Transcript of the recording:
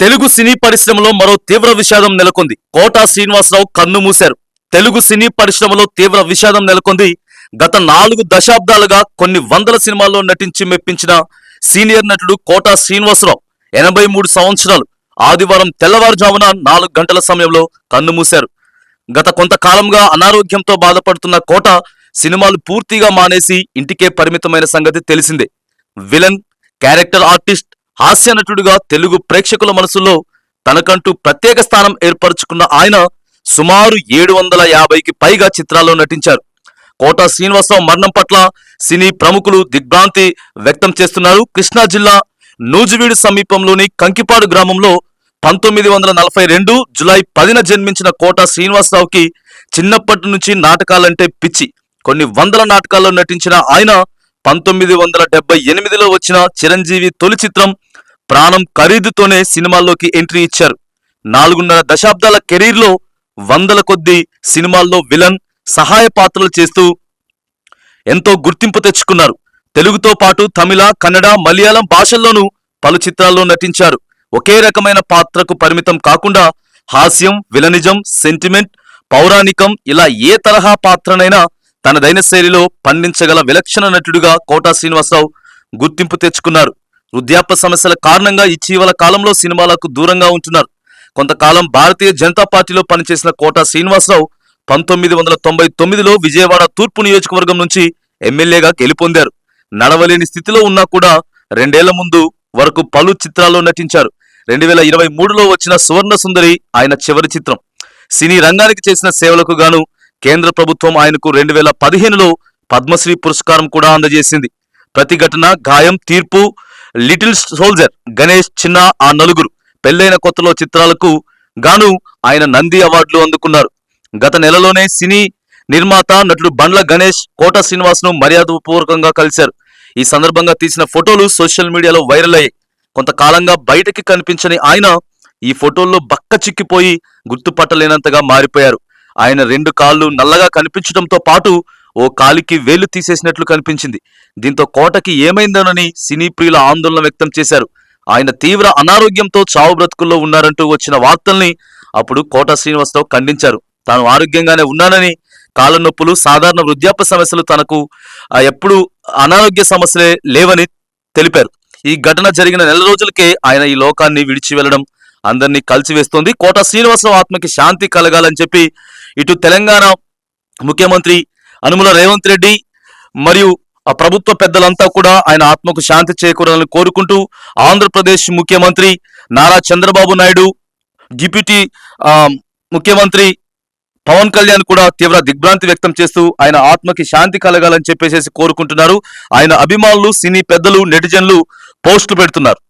తెలుగు సినీ పరిశ్రమలో మరో తీవ్ర విషాదం నెలకొంది. కోటా శ్రీనివాసరావు కన్ను మూశారు. తెలుగు సినీ పరిశ్రమలో తీవ్ర విషాదం నెలకొంది. గత నాలుగు దశాబ్దాలుగా కొన్ని వందల సినిమాల్లో నటించి మెప్పించిన సీనియర్ నటుడు కోటా శ్రీనివాసరావు ఎనభై మూడు సంవత్సరాలు ఆదివారం తెల్లవారుజామున నాలుగు గంటల సమయంలో కన్ను మూశారు. గత కొంతకాలంగా అనారోగ్యంతో బాధపడుతున్న కోట సినిమాలు పూర్తిగా మానేసి ఇంటికే పరిమితమైన సంగతి తెలిసిందే. విలన్ క్యారెక్టర్ ఆర్టిస్ట్ హాస్యనటుడిగా తెలుగు ప్రేక్షకుల మనసులో తనకంటూ ప్రత్యేక స్థానం ఏర్పరచుకున్న ఆయన సుమారు ఏడు వందల యాభైకి పైగా చిత్రాల్లో నటించారు. కోట శ్రీనివాసరావు మరణం పట్ల సినీ ప్రముఖులు దిగ్భ్రాంతి వ్యక్తం చేస్తున్నారు. కృష్ణా జిల్లా నూజివీడు సమీపంలోని కంకిపాడు గ్రామంలో పంతొమ్మిది వందల నలభై రెండు జులై పదిన జన్మించిన కోట శ్రీనివాసరావుకి చిన్నప్పటి నుంచి నాటకాలంటే పిచ్చి. కొన్ని వందల నాటకాల్లో నటించిన ఆయన పంతొమ్మిది వందల డెబ్బై ఎనిమిదిలో వచ్చిన చిరంజీవి తొలి చిత్రం ప్రాణం ఖరీదుతోనే సినిమాల్లోకి ఎంట్రీ ఇచ్చారు. నాలుగున్నర దశాబ్దాల కెరీర్లో వందల కొద్ది సినిమాల్లో విలన్ సహాయ పాత్రలు చేస్తూ ఎంతో గుర్తింపు తెచ్చుకున్నారు. తెలుగుతో పాటు తమిళ కన్నడ మలయాళం భాషల్లోనూ పలు చిత్రాల్లో నటించారు. ఒకే రకమైన పాత్రకు పరిమితం కాకుండా హాస్యం విలనిజం సెంటిమెంట్ పౌరాణికం ఇలా ఏ తరహా పాత్రనైనా తనదైన శైలిలో పండించగల విలక్షణ నటుడిగా కోటా శ్రీనివాసరావు గుర్తింపు తెచ్చుకున్నారు. వృద్ధాప్య సమస్యల కారణంగా ఇటీవల కాలంలో సినిమాలకు దూరంగా ఉంటున్నారు. కొంతకాలం భారతీయ జనతా పార్టీలో పనిచేసిన కోటా శ్రీనివాసరావు పంతొమ్మిది వందల తొంభై తొమ్మిదిలో విజయవాడ తూర్పు నియోజకవర్గం నుంచి ఎమ్మెల్యేగా గెలుపొందారు. నడవలేని స్థితిలో ఉన్నా కూడా రెండేళ్ళ ముందు వరకు పలు చిత్రాల్లో నటించారు. రెండు వేల ఇరవై మూడులో వచ్చిన సువర్ణ సుందరి ఆయన చివరి చిత్రం. సినీ రంగానికి చేసిన సేవలకు గాను కేంద్ర ప్రభుత్వం ఆయనకు రెండు వేల పదిహేనులో పద్మశ్రీ పురస్కారం కూడా అందజేసింది. ప్రతిఘటన గాయం తీర్పు లిటిల్ సోల్జర్ గణేష్ చిన్న ఆ నలుగురు. పెళ్ళైన కొత్తలో చిత్రాలకు గాను ఆయన నంది అవార్డులు అందుకున్నారు. గత నెలలోనే సినీ నిర్మాత నటుడు బండ్ల గణేష్ కోట శ్రీనివాస్ను మర్యాదపూర్వకంగా కలిశారు. ఈ సందర్భంగా తీసిన ఫోటోలు సోషల్ మీడియాలో వైరల్ అయ్యాయి. కొంతకాలంగా బయటకి కనిపించని ఆయన ఈ ఫోటోల్లో బక్క చిక్కిపోయి గుర్తుపట్టలేనంతగా మారిపోయారు. ఆయన రెండు కాళ్ళు నల్లగా కనిపించడంతో పాటు ఓ కాలికి వేలు తీసేసినట్లు కనిపించింది. దీంతో కోటకి ఏమైందోనని సినీ ప్రియుల ఆందోళన వ్యక్తం చేశారు. ఆయన తీవ్ర అనారోగ్యంతో చావు బ్రతుకుల్లో ఉన్నారంటూ వచ్చిన వార్తల్ని అప్పుడు కోట శ్రీనివాసరావు ఖండించారు. తాను ఆరోగ్యంగానే ఉన్నానని కాళ్ళ నొప్పులు సాధారణ వృద్ధాప్య సమస్యలు తనకు ఎప్పుడు ఎప్పుడూ అనారోగ్య సమస్యలే లేవని తెలిపారు. ఈ ఘటన జరిగిన నెల రోజులకే ఆయన ఈ లోకాన్ని విడిచి వెళ్ళడం అందరినీ కలిసివేస్తోంది. కోట శ్రీనివాసరావు ఆత్మకి శాంతి కలగాలని చెప్పి ఇటు తెలంగాణ ముఖ్యమంత్రి అనుముల రేవంత్ రెడ్డి మరియు ఆ ప్రభుత్వ పెద్దలంతా కూడా ఆయన ఆత్మకు శాంతి చేకూరాలని కోరుకుంటూ ఆంధ్రప్రదేశ్ ముఖ్యమంత్రి నారా చంద్రబాబు నాయుడు డిప్యూటీ ముఖ్యమంత్రి పవన్ కళ్యాణ్ కూడా తీవ్ర దిగ్భ్రాంతి వ్యక్తం చేస్తూ ఆయన ఆత్మకి శాంతి కలగాలని చెప్పేసి కోరుకుంటున్నారు. ఆయన అభిమానులు సినీ పెద్దలు నెటిజన్లు పోస్టులు పెడుతున్నారు.